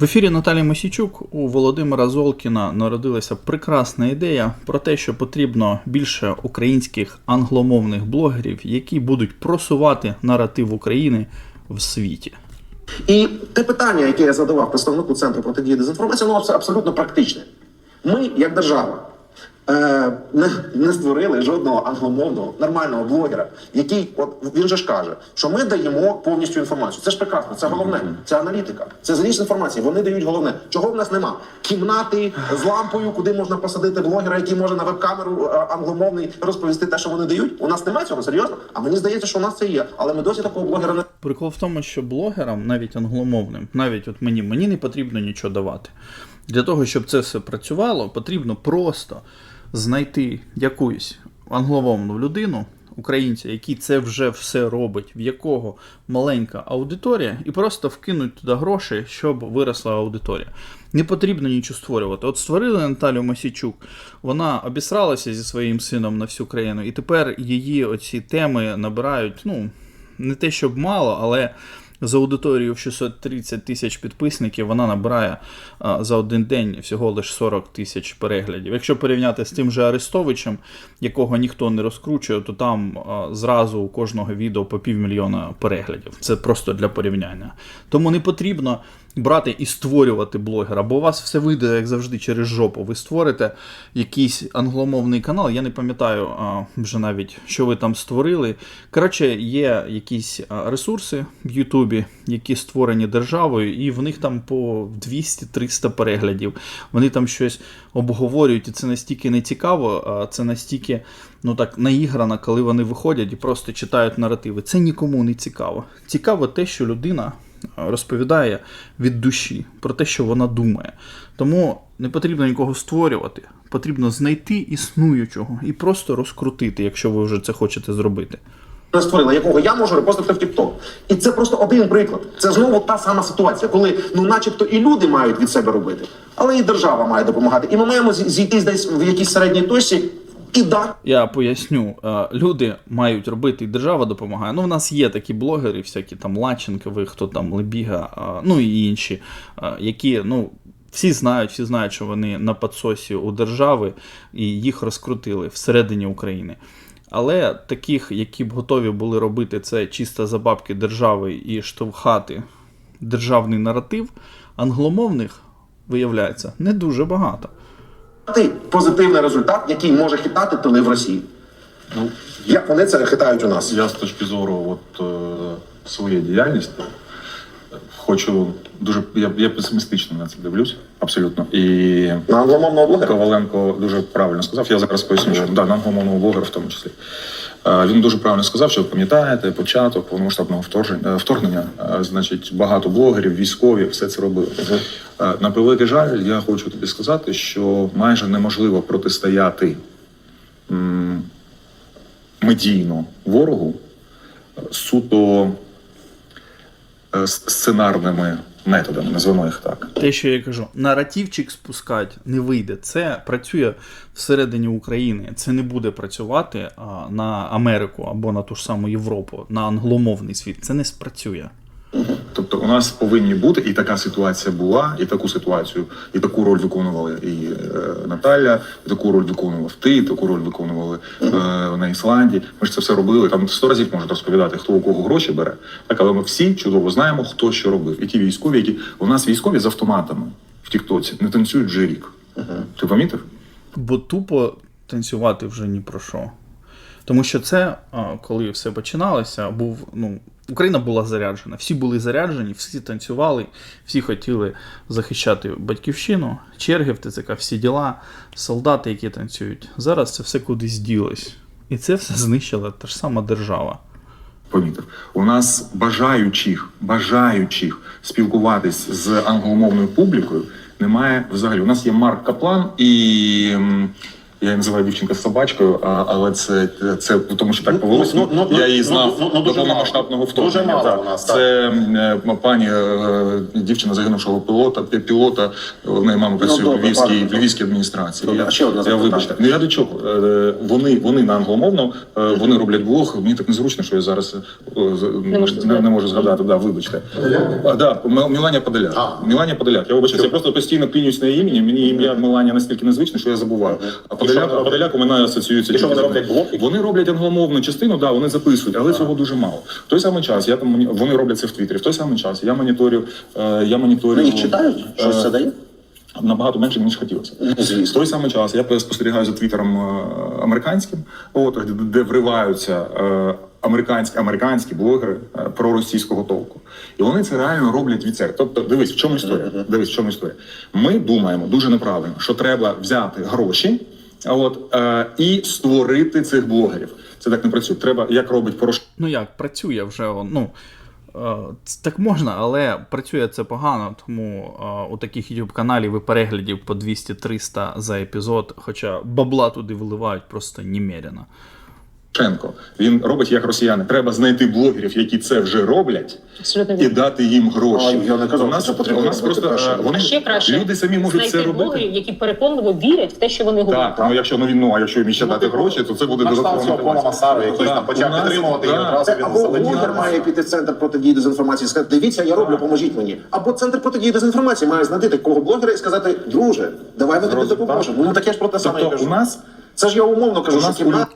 В ефірі Наталі Мосійчук у Володимира Золкіна народилася прекрасна ідея про те, що потрібно більше українських англомовних блогерів, які будуть просувати наратив України в світі. І те питання, яке я задавав представнику центру протидії дезінформації, воно абс- абсолютно практичне. Ми, як держава, е, не, не створили жодного англомовного нормального блогера, який, от він же ж каже, що ми даємо повністю інформацію. Це ж прекрасно, це головне, це аналітика, це заліз інформації. Вони дають головне. Чого в нас нема? Кімнати з лампою, куди можна посадити блогера, який може на веб-камеру е, англомовний розповісти те, що вони дають. У нас немає цього серйозно. А мені здається, що у нас це є. Але ми досі такого блогера не. Прикол в тому, що блогерам, навіть англомовним, навіть от мені, мені не потрібно нічого давати. Для того, щоб це все працювало, потрібно просто знайти якусь англомовну людину, українця, який це вже все робить, в якого маленька аудиторія, і просто вкинуть туди гроші, щоб виросла аудиторія. Не потрібно нічого створювати. От створили Наталю Мосійчук, вона обісралася зі своїм сином на всю країну, і тепер її оці теми набирають, ну, не те, щоб мало, але з аудиторією в 630 тисяч підписників вона набирає за один день всього лише 40 тисяч переглядів. Якщо порівняти з тим же Арестовичем, якого ніхто не розкручує, то там зразу у кожного відео по півмільйона переглядів. Це просто для порівняння. Тому не потрібно брати і створювати блогера, бо у вас все вийде, як завжди, через жопу. Ви створите якийсь англомовний канал. Я не пам'ятаю вже навіть, що ви там створили. Коротше, є якісь ресурси в Ютубі, які створені державою, і в них там по 200-300 переглядів. Вони там щось обговорюють, і це настільки не цікаво, а це настільки ну так наіграно, коли вони виходять і просто читають наративи. Це нікому не цікаво. Цікаво те, що людина розповідає від душі про те, що вона думає. Тому не потрібно нікого створювати, потрібно знайти існуючого і просто розкрутити, якщо ви вже це хочете зробити. не створила, якого я можу репостити в TikTok. І це просто один приклад. Це знову та сама ситуація, коли ну, начебто, і люди мають від себе робити, але і держава має допомагати. І ми маємо зі- зійти десь в якійсь середній точці і. Я поясню, е, люди мають робити, і держава допомагає. Ну, в нас є такі блогери, всякі там Лаченкови, хто там Лебіга, е, ну і інші, е, які, ну. Всі знають, всі знають, що вони на підсосі у держави і їх розкрутили всередині України. Але таких, які б готові були робити це чисто за бабки держави і штовхати державний наратив, англомовних виявляється не дуже багато. Позитивний результат, який може хитати тили в Росії. Ну, Як вони це хитають у нас? я з точки зору от, е, своєї діяльності хочу дуже. Я, я песимістично на це дивлюсь, абсолютно. І На англомовного блогера? Коваленко дуже правильно сказав. Я зараз поясню, що да, на англомовного блогера в тому числі. Е, Він дуже правильно сказав, що ви пам'ятаєте початок повномасштабного вторгнення, вторгнення. е, Значить, багато блогерів, військові, все це робили. Е, На превеликий жаль, я хочу тобі сказати, що майже неможливо протистояти медійно ворогу е, суто е, сценарними методами, назвемо їх так. Те, що я кажу, наративчик спускати не вийде. Це працює всередині України. Це не буде працювати на Америку або на ту ж саму Європу, на англомовний світ. Це не спрацює. Тобто у нас повинні бути, і така ситуація була, і таку ситуацію, і таку роль виконували і е, Наталя, і таку роль виконував ти, і таку роль виконували е, на Ісландії. Ми ж це все робили. Там сто разів можуть розповідати, хто у кого гроші бере. Так, але ми всі чудово знаємо, хто що робив. І ті військові, які у нас військові з автоматами в Тіктоці не танцюють вже рік. Ти помітив? Бо тупо танцювати вже ні про що. Тому що це, коли все починалося, був. ну, Україна була заряджена. Всі були заряджені, всі танцювали, всі хотіли захищати батьківщину, черги в ТЦК, всі діла, солдати, які танцюють. Зараз це все кудись ділось. І це все знищила та ж сама держава. помітив. У нас бажаючих, бажаючих спілкуватись з англомовною публікою немає взагалі. У нас є Марк Каплан і Я її називаю дівчинка з собачкою, а, але це, це тому, що так Ну, повелося. ну, ну, ну, я її ну, знав ну, ну, до дуже повномасштабного мало. Дуже мало у нас. Це е, пані е, дівчина загинувшого пілота, пілота. В неї мама працює в Ну, добре, Львівській, в Львівській адміністрації. Добре, Я, а ще одне я вибачте. Ну я до чого? Е, Вони, вони на англомовно, е, вони роблять блог. Мені так незручно, що я зараз е, Не не, не можу згадати. Да, вибачте. А, да, Міланя Подоляк. А. Міланя Подоляк. Я вибачаюся, я просто постійно клінюсь на її імені. Мені ім'я Меланія настільки незвичне, що я забуваю. А Подоляк, Подоляк у мене асоціюється. І що вони роблять блог? Вони роблять англомовну частину, да, вони записують, але цього дуже мало. В той самий час я там вони роблять це в Твіттері. В той самий час я моніторю. е, Я моніторю Ну, їх читають? Щось е, це дає? Набагато менше ніж хотілося. Ну, В звісно. той самий час я спостерігаю за твіттером е, американським, от де, де вриваються американські американські блогери е, про російського толку. І вони це реально роблять від себе. Тобто, дивись, в чому історія? Дивись, в чому історія. Ми думаємо дуже неправильно, що треба взяти гроші. А От е, і створити цих блогерів. Це так не працює. Треба, як робить Порошенко. Ну як, працює вже, ну. е, Так можна, але працює це погано, тому е, у таких YouTube каналів і переглядів по 200-300 за епізод, хоча бабла туди вливають просто немерено. Порошенко. Він робить як росіяни. Треба знайти блогерів, які це вже роблять, Абсолютно і дати їм гроші. А, я не казав, у нас, це у нас просто перше. е, вони ще краще люди самі можуть це знайти робити. блогерів, які переконливо вірять в те, що вони говорять. Так, ну якщо ну, він, ну, а якщо їм ще дати гроші, то це буде цього Масару, який там почав нас- підтримувати і одразу він або блогер має піти в центр протидії дезінформації сказати, дивіться, я роблю, поможіть мені. Або центр протидії дезінформації має знайти такого блогера і сказати, друже, давай ми тобі допоможемо. Ну таке ж про те саме Тобто кажу. у нас Це ж я умовно кажу, що нас кімната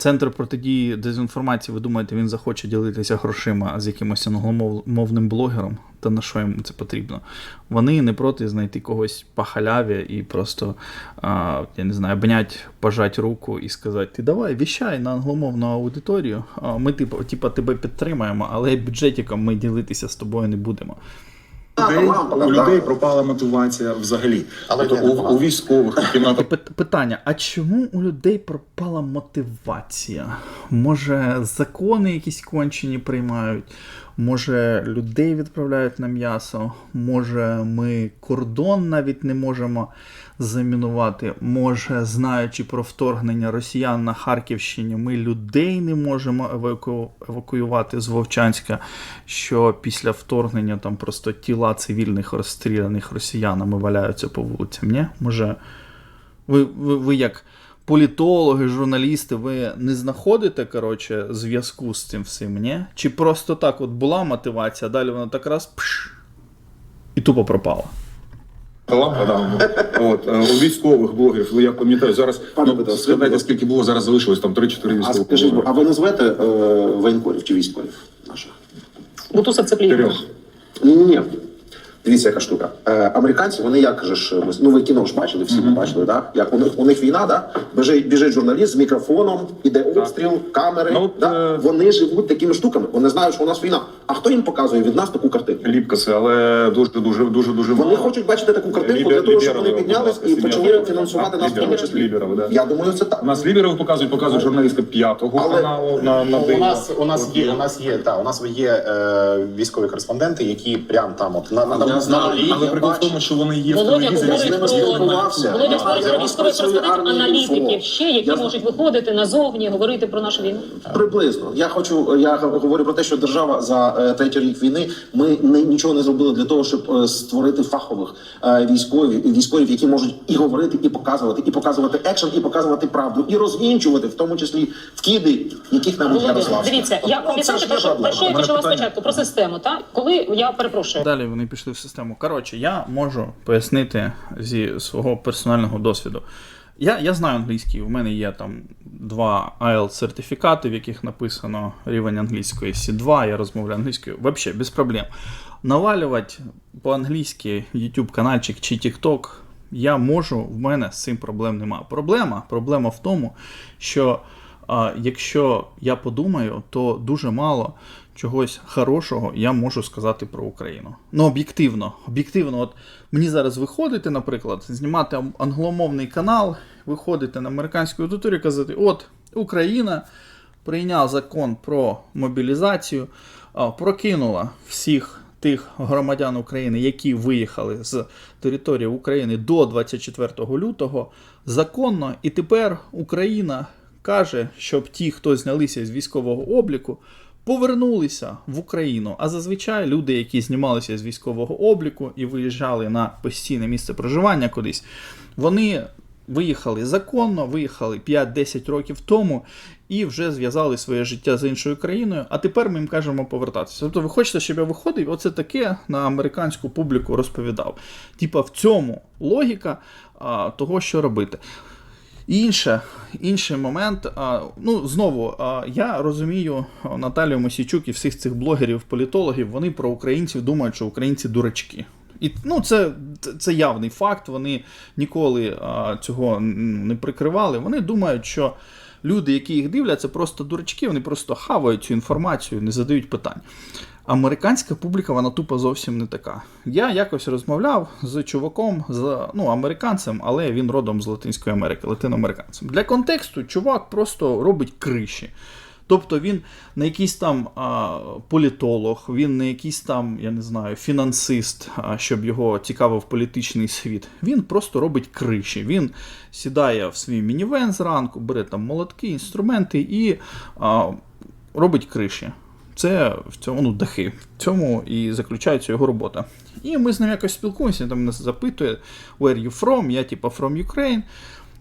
Центр протидії дезінформації, ви думаєте, він захоче ділитися грошима з якимось англомовним блогером? Та на що йому це потрібно? Вони не проти знайти когось по халяві і просто, а, я не знаю, обнять, пожать руку і сказати: ти давай, віщай на англомовну аудиторію. Ми типу, типу, тебе підтримаємо, але бюджетиком ми ділитися з тобою не будемо. Людей, у людей пропала мотивація взагалі. Але тобто, у, у військових у кімнатах Питання: а чому у людей пропала мотивація? Може, закони якісь кончені приймають? Може, людей відправляють на м'ясо? Може, ми кордон навіть не можемо замінувати? Може, знаючи про вторгнення росіян на Харківщині, ми людей не можемо еваку... евакуювати з Вовчанська, що після вторгнення там просто тіла цивільних розстріляних росіянами валяються по вулицям? Ні? Може, ви, ви, ви як політологи, журналісти, ви не знаходите коротше, зв'язку з цим всім, ні? Чи просто так от була мотивація, а далі вона так раз пш, і тупо пропала. Лампа, да. От, е, у військових блогерів, я пам'ятаю, зараз Пане ну, скажіть, скільки було зараз залишилось, там 3-4 А військових. скажіть, а ви назвете е, воєнкорів чи військових наших? Бутусов це клієнт. Чотирьох. Ні, ні. Дивіться, яка штука. Е, американці, вони як же ж, ми- ну ви кіно ж бачили, всі ви бачили, да? Як у них у них війна, да? Біжить, біжить журналіст з мікрофоном, іде обстріл, камери. Ну, да? е, Вони живуть такими штуками. Вони знають, що у нас війна. А хто їм показує від нас таку картину? Ліпкаси, але дуже дуже дуже дуже Вони мало. хочуть бачити таку картинку Лібер- для того, щоб вони піднялись і почали фінансувати нас в тому числі. Я думаю, це так. У нас ліберів показують, показують журналісти п'ятого Але- каналу на, на у нас у нас От, є у нас є та у нас є е, військові кореспонденти, які прям там от на на, на, Я знаю. Але прикол в тому, що вони є в телевізорі. з ними спілкувався. Володя говорить про військових інфо. аналітиків, ще які можуть виходити назовні, говорити про нашу війну. Приблизно. Я хочу, я говорю про те, що держава за е, третій рік війни ми не нічого не зробили для того, щоб е, створити фахових е, військових військових, які можуть і говорити, і показувати, і показувати екшен, і показувати правду, і розвінчувати, в тому числі вкиди, яких нам Володя, Ярославська. дивіться, я ж про що, про що я почала спочатку, про систему, так? Коли я перепрошую. Далі вони пішли в систему. Коротше, я можу пояснити зі свого персонального досвіду. Я, я знаю англійський, у мене є там два IELTS сертифікати, в яких написано рівень англійської C2, я розмовляю англійською, взагалі без проблем. Навалювати по-англійськи YouTube каналчик чи TikTok я можу, в мене з цим проблем немає. Проблема, проблема в тому, що а, якщо я подумаю, то дуже мало чогось хорошого я можу сказати про Україну. Ну, об'єктивно, об'єктивно, от мені зараз виходити, наприклад, знімати англомовний канал, виходити на американську аудиторію і казати, от Україна прийняв закон про мобілізацію, прокинула всіх тих громадян України, які виїхали з території України до 24 лютого, законно, і тепер Україна каже, щоб ті, хто знялися з військового обліку, повернулися в Україну. А зазвичай люди, які знімалися з військового обліку і виїжджали на постійне місце проживання кудись, вони виїхали законно, виїхали 5-10 років тому і вже зв'язали своє життя з іншою країною. А тепер ми їм кажемо повертатися. Тобто, ви хочете, щоб я виходив, оце таке на американську публіку розповідав. Типа в цьому логіка а, того, що робити. Інше, інший момент. Ну, знову, я розумію Наталію Мосійчук і всіх цих блогерів, політологів, вони про українців думають, що українці дурачки. І ну, це- це явний факт. Вони ніколи а, цього не прикривали. Вони думають, що люди, які їх дивляться, просто дурачки, вони просто хавають цю інформацію, не задають питань. Американська публіка, вона тупо зовсім не така. Я якось розмовляв з чуваком, з ну, американцем, але він родом з Латинської Америки, латиноамериканцем. Для контексту, чувак просто робить криші. Тобто він не якийсь там а, політолог, він не якийсь там, я не знаю, фінансист, а, щоб його цікавив політичний світ. Він просто робить криші. Він сідає в свій мінівен зранку, бере там молотки, інструменти і а, робить криші. Це в цьому ну, дахи. В цьому і заключається його робота. І ми з ним якось спілкуємося, він там нас запитує, where you from? Я типа from Ukraine.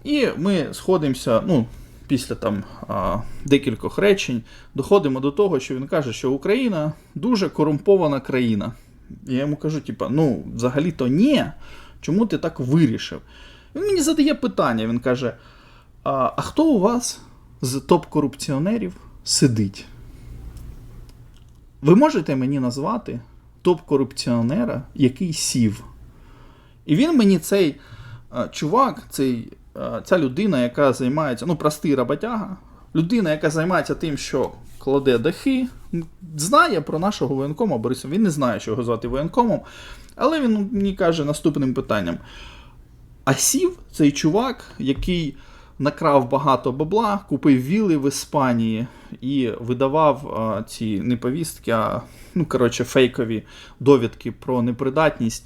І ми сходимося, ну, після там а, декількох речень, доходимо до того, що він каже, що Україна дуже корумпована країна. Я йому кажу, типа, ну, взагалі-то ні. Чому ти так вирішив? Він мені задає питання, він каже: а, а хто у вас з топ-корупціонерів сидить? Ви можете мені назвати топ-корупціонера, який сів? І він мені цей е, чувак, цей, е, ця людина, яка займається, ну, простий роботяга, людина, яка займається тим, що кладе дахи, знає про нашого воєнкома Бориса. Він не знає, що його звати воєнкомом, але він мені каже наступним питанням: а сів цей чувак, який накрав багато бабла, купив віли в Іспанії і видавав а, ці не повістки, а ну, коротше, фейкові довідки про непридатність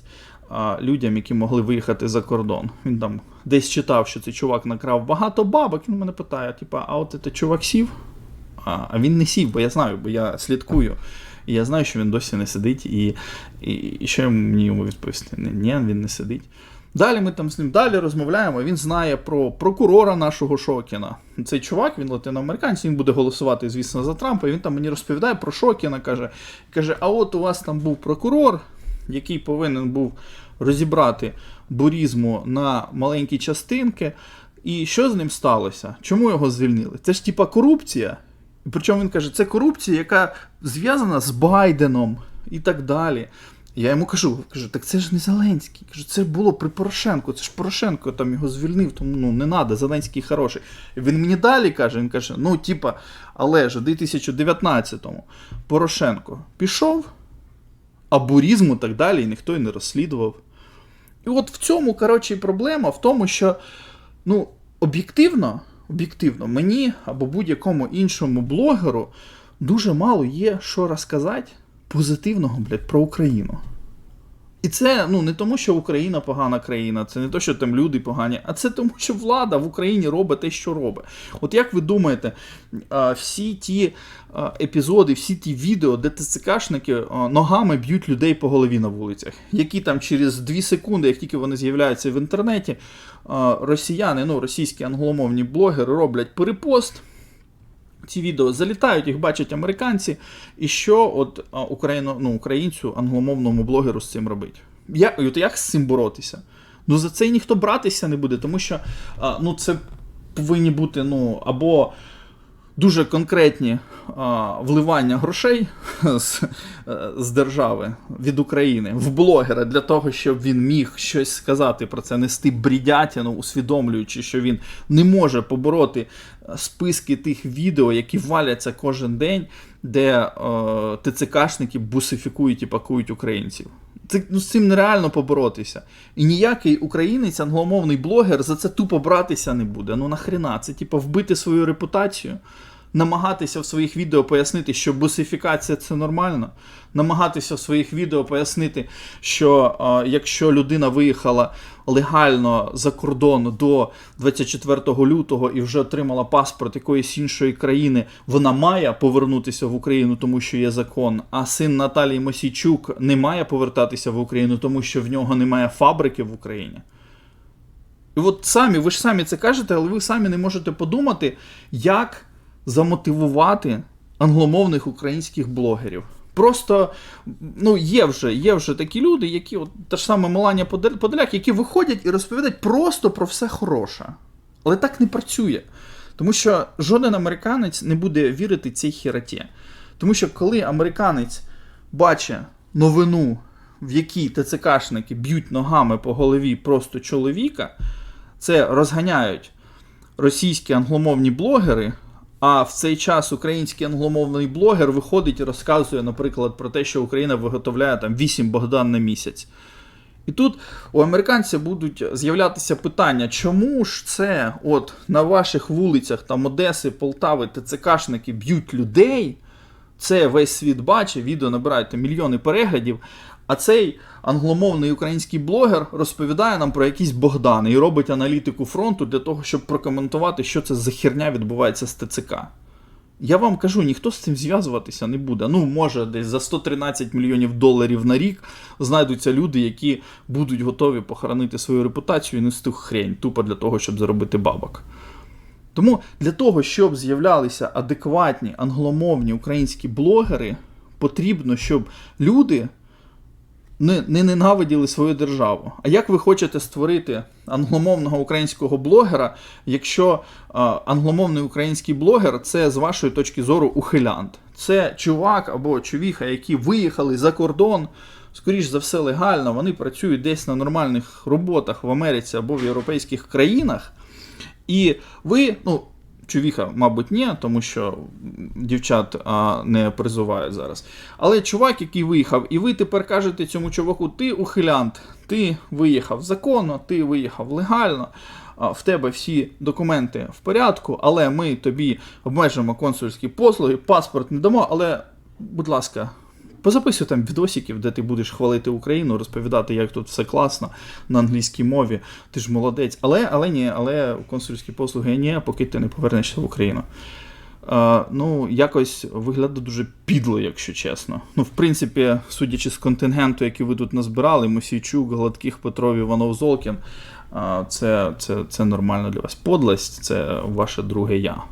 а, людям, які могли виїхати за кордон. Він там десь читав, що цей чувак накрав багато бабок. Він мене питає: типа, а от це чувак сів? А, він не сів, бо я знаю, бо я слідкую. І я знаю, що він досі не сидить, і, і, і що йому- мені йому відповісти? Ні, він не сидить. Далі ми там з ним далі розмовляємо. Він знає про прокурора нашого Шокіна. Цей чувак, він латиноамериканець, він буде голосувати, звісно, за Трампа. І він там мені розповідає про Шокіна. Каже, каже: а от у вас там був прокурор, який повинен був розібрати бурізму на маленькі частинки. І що з ним сталося? Чому його звільнили? Це ж типа корупція. Причому він каже, це корупція, яка зв'язана з Байденом і так далі. Я йому кажу, кажу, так це ж не Зеленський. Кажу, це було при Порошенку. Це ж Порошенко там його звільнив, тому ну не треба, Зеленський хороший. Він мені далі каже: він каже: ну, типа, але ж у 2019-му Порошенко пішов, а бурізму так далі ніхто і не розслідував. І от в цьому, коротше, проблема в тому, що ну, об'єктивно, об'єктивно, мені або будь-якому іншому блогеру дуже мало є що розказати позитивного, блядь, про Україну. І це ну не тому, що Україна погана країна, це не то, що там люди погані, а це тому, що влада в Україні робить те, що робить. От як ви думаєте, всі ті епізоди, всі ті відео, де ТЦКшники ногами б'ють людей по голові на вулицях, які там через 2 секунди, як тільки вони з'являються в інтернеті, росіяни, ну російські англомовні блогери роблять перепост. Ці відео залітають, їх бачать американці. І що от а, Україно, ну, українцю, англомовному блогеру з цим робить? Я, от як з цим боротися? Ну за це ніхто братися не буде, тому що ну, це повинні бути ну, або дуже конкретні а, вливання грошей з, е, з держави від України в блогера для того, щоб він міг щось сказати про це, нести брідятину, усвідомлюючи, що він не може побороти списки тих відео, які валяться кожен день, де е, ТЦКшники бусифікують і пакують українців. Це, ну, з цим нереально поборотися. І ніякий українець, англомовний блогер за це тупо братися не буде. Ну нахрена, це типу вбити свою репутацію. Намагатися в своїх відео пояснити, що бусифікація це нормально, намагатися в своїх відео пояснити, що е, якщо людина виїхала легально за кордон до 24 лютого і вже отримала паспорт якоїсь іншої країни, вона має повернутися в Україну, тому що є закон. А син Наталії Мосійчук не має повертатися в Україну, тому що в нього немає фабрики в Україні. І от самі, ви ж самі це кажете, але ви самі не можете подумати, як замотивувати англомовних українських блогерів. Просто ну, є вже, є вже такі люди, які, от та ж сама Меланія Подоляк, які виходять і розповідають просто про все хороше. Але так не працює. Тому що жоден американець не буде вірити цій хероті. Тому що коли американець бачить новину, в якій ТЦКшники б'ють ногами по голові просто чоловіка, це розганяють російські англомовні блогери. А в цей час український англомовний блогер виходить і розказує, наприклад, про те, що Україна виготовляє там 8 Богдан на місяць. І тут у американців будуть з'являтися питання, чому ж це от на ваших вулицях там Одеси, Полтави, ТЦКшники б'ють людей, це весь світ бачить, відео набирають мільйони переглядів. А цей англомовний український блогер розповідає нам про якісь Богдани і робить аналітику фронту для того, щоб прокоментувати, що це за херня відбувається з ТЦК. Я вам кажу, ніхто з цим зв'язуватися не буде. Ну, може, десь за 113 мільйонів доларів на рік знайдуться люди, які будуть готові похоронити свою репутацію і нести хрень, тупо для того, щоб заробити бабок. Тому для того, щоб з'являлися адекватні англомовні українські блогери, потрібно, щоб люди не, не ненавиділи свою державу. А як ви хочете створити англомовного українського блогера, якщо а, англомовний український блогер це з вашої точки зору ухилянт? Це чувак або човіха, які виїхали за кордон, скоріш за все, легально, вони працюють десь на нормальних роботах в Америці або в європейських країнах. І ви, ну, чувіха, мабуть, ні, тому що дівчат а, не призувають зараз. Але чувак, який виїхав, і ви тепер кажете цьому чуваку, ти ухилянт, ти виїхав законно, ти виїхав легально. а, В тебе всі документи в порядку, але ми тобі обмежимо консульські послуги, паспорт не дамо. Але, будь ласка, позаписуй там відосиків, де ти будеш хвалити Україну, розповідати, як тут все класно на англійській мові. Ти ж молодець. Але, але ні, але консульські послуги ні, поки ти не повернешся в Україну. Е, ну, якось виглядає дуже підло, якщо чесно. Ну, в принципі, судячи з контингенту, який ви тут назбирали, Мосійчук, Гладких, Петров, Іванов, Золкін, е, це, це, це нормально для вас. Подлость це ваше друге я.